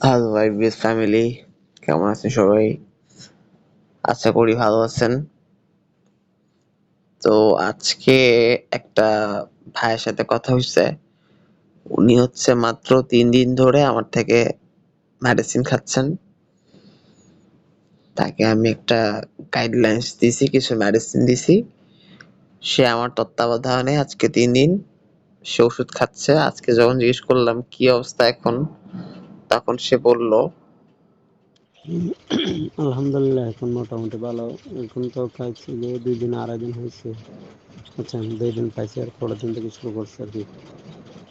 Hello IBS family কেমন আছেন সবাই? আশা করি ভালো আছেন। তো আজকে একটা ভাইয়ের সাথে কথা হয়েছে। উনি হচ্ছে মাত্র তিন দিন ধরে আমার থেকে মেডিসিন খাচ্ছেন। তাকে আমি একটা গাইডলাইন্স দিছি, কিছু মেডিসিন দিছি। সে আমার তত্ত্বাবধানে আজকে তিন দিন সে ওষুধ খাচ্ছে। আজকে যখন জিজ্ঞেস করলাম, কি অবস্থা এখন? তখন সে বলল, আলহামদুলিল্লাহ, এখন মোটামুটি ভালো। এখন তো খাইছি যে দুই দিন, আড়াই দিন হয়েছে। আচ্ছা দুই দিন খাইছি আর পরের দিন থেকে শুরু করছে আর কি।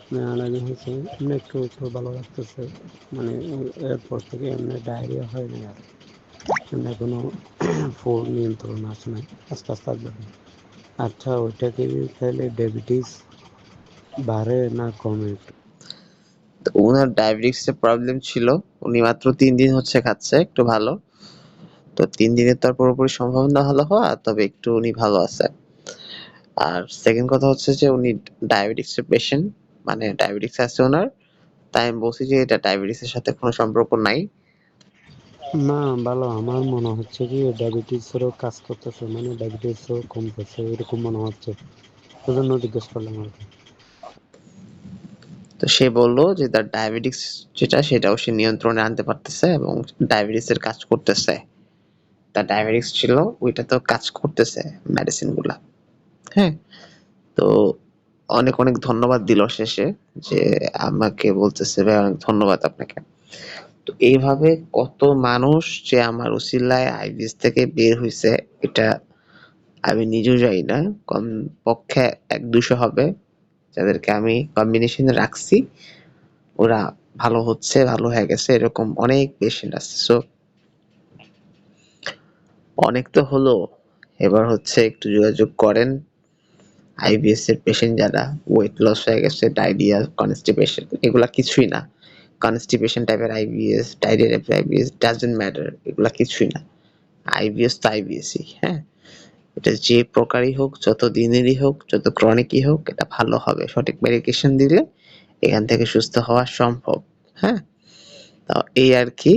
মানে আড়াই দিন হয়েছে, এমনি একটু একটু ভালো লাগতেছে। মানে এরপর থেকে এমনি ডায়রিয়া হয় না আর। এমনি কোনো ফুল নিয়ন্ত্রণ আসে নাই, আস্তে আস্তে আসবে। আচ্ছা ওইটাকে খাইলে ডায়াবেটিস বাড়ে না কমে। ওনার ডায়াবেটিক্সের প্রবলেম ছিল। উনি মাত্র তিন দিন হচ্ছে খাচ্ছে একটু ভালো। তো তিন দিনের তো আর পুরোপুরি সম্ভব না ভালো হওয়া তবে একটু উনি ভালো আছে। আর সেকেন্ড কথা হচ্ছে যে উনি ডায়াবেটিক্সের পেশেন্ট মানে ডায়াবেটিক্স আছে ওনার। তাই আমি বলছি যে এটা ডায়াবেটিসের সাথে কোনো সম্পর্ক নাই। না ভালো। আমার মনে হচ্ছে কি ডায়াবেটিসেরও কাজ করতেছে মানে ডায়াবেটিসও কমতেছে এরকম মনে হচ্ছে। সেজন্য জিজ্ঞেস করলাম আর কি। তো সে বলল যে তার ডায়াবেটিস যেটা সেটাও সে নিয়ন্ত্রণে আনতে পারতেছে এবং ডায়াবেটিসের কাজ করতেছে। তার ডায়াবেটিস ছিল, ওইটা তো কাজ করতেছে মেডিসিনগুলা। হ্যাঁ তো অনেক অনেক ধন্যবাদ দিল শেষে যে আমাকে বলতেছে, ভাই, অনেক ধন্যবাদ আপনাকে। তো এইভাবে কত মানুষ যে আমার উসিলায় আইবিএস থেকে বের হয়েছে এটা আমি নিজেও জানি না। কম পক্ষে এক দুশো হবে। যাদেরকে আমি কম্বিনেশনে রাখছি, ওরা ভালো হচ্ছে, ভালো হয়ে গেছে, এরকম অনেক পেশেন্ট আছে। সো অনেক তো হলো, এবার হচ্ছে একটু যোগাযোগ করেন। আইবিএস এর পেশেন্ট যারা ওয়েট লস হয়ে গেছে ডায়রিয়া কনস্টিপেশন এগুলা কিছুই না। কনস্টিপেশন টাইপের আইবিএস ডায়রিয়া টাইপের আইবিএস ডাজেন্ট ম্যাটার এগুলা কিছুই না। আইবিএস তো আইবিএসই হ্যাঁ? এটা যে প্রকারই হোক, যত দিনেরই হোক, যত ক্রনিকই হোক, এটা ভালো হবে। সঠিক মেডিকেশন দিলে এখান থেকে সুস্থ হওয়া সম্ভব হ্যাঁ? তো এই আর কি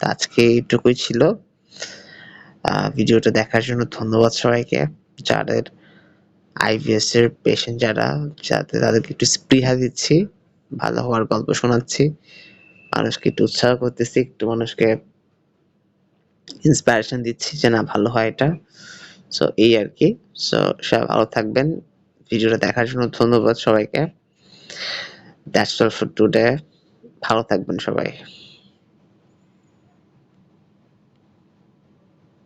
আজকে এইটুকুই ছিল। ভিডিওটা দেখার জন্য ধন্যবাদ সবাইকে, যাদের আইভিএস এর পেশেন্ট যারা যাতে তাদেরকে একটু স্পৃহা দিচ্ছি, ভালো হওয়ার গল্প শোনাচ্ছি, মানুষকে একটু উৎসাহ করতেছি, একটু মানুষকে ইন্সপিরেশন দিচ্ছি যে না, ভালো হয় এটা। সো এই আর কি. সো সব ভালো থাকবেন। ভিডিওটা দেখার জন্য ধন্যবাদ সবাইকে। দ্যাটস অল ফর টুডে ভালো থাকবেন সবাই।